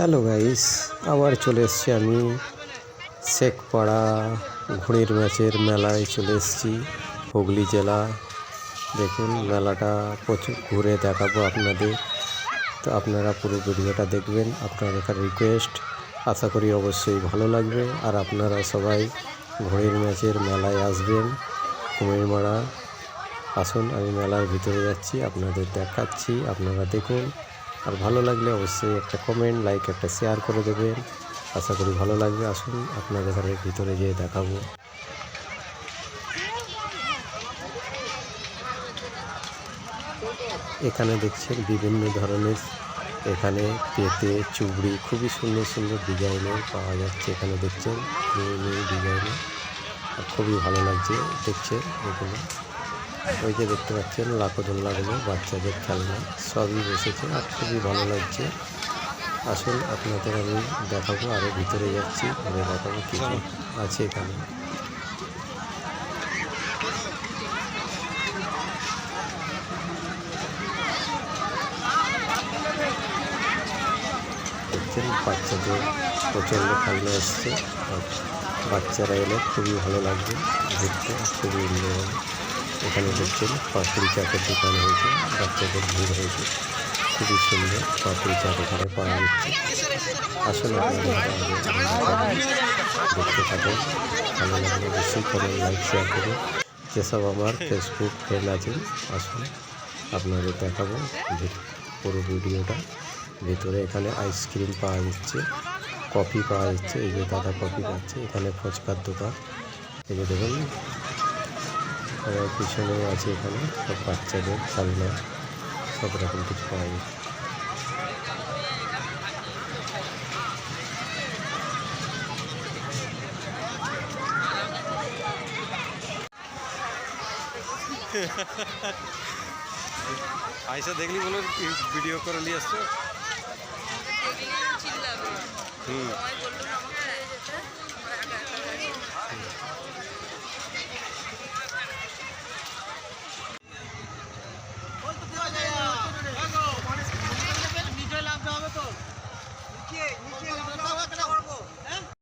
Hello guys, আবার চলে এসেছি আমি শেখপাড়া ঘুড়ির ম্যাচের মেলায় চলে এসেছি হুগলি জেলা। দেখুন, মেলাটা প্রচুর ঘুরে দেখাবো আপনাদের। তো আপনারা পুরো ভিডিওটা দেখবেন আপনাদের রিকোয়েস্ট আশা করি অবশ্যই ভালো লাগবে। আর আপনারা সবাই ঘুড়ির ম্যাচের মেলায় আসবেন কুমিরমারা আসুন, আমি মেলার ভিতরে যাচ্ছি, আপনাদের দেখাচ্ছি, আপনারা দেখুন। আর ভালো লাগলে অবশ্যই একটা কমেন্ট লাইক একটা শেয়ার করে দেবেন। আশা করি ভালো লাগবে। আসুন আপনাদের ঘরের ভিতরে যেয়ে দেখাবো। এখানে দেখছেন বিভিন্ন ধরনের, এখানে পেতে চুবড়ি, খুবই সুন্দর সুন্দর ডিজাইনের পাওয়া যাচ্ছে এখানে দেখছেন। নিউ নিউ ডিজাইনের খুবই ভালো লাগছে দেখছেন এগুলো। ওই যে দেখতে পাচ্ছেন লাখো লাকোদোল্লাগুলো বাচ্চাদের খেলনা, সবই বসেছে আর খুবই ভালো লাগছে। আসুন, আপনাদের আমি দেখাবো আরও ভিতরে যাচ্ছি, ঘুরে দেখাবো কী আছে এখানে। দেখছেন, বাচ্চাদের প্রচণ্ড খেলনা এসছে বাচ্চারা এলে খুবই ভালো লাগবে আর খুবই এনজয় হবে এখানে দেখছেন পাপড়ি চাটের দোকান হয়েছে, বাচ্চাদের ভিড় হয়েছে। খুবই সুন্দর পাপড়ি চাট এখানে পাওয়া যাচ্ছে। আসলে দেখতে থাকেন। ভালো লাগলে অবশ্যই কমেন্ট লাইক শেয়ার করুন। যেসব আমার ফেসবুক ফ্রেন্ড আছেন, আসুন আপনাদের দেখাবো পুরো ভিডিওটা। ভেতরে এখানে আইসক্রিম পাওয়া যাচ্ছে কফি পাওয়া যাচ্ছে। এই যে দাদা কফি পাচ্ছে এখানে ফুচকার দোকান। এই যে দেখুন আর পিছনেও আছে এখানে সব বাচ্চাদের খেলনা সব রকম কিছু পাওয়া যাচ্ছে আয়সা দেখলি বলে ভিডিও করে নিয়ে আসছো? হুম।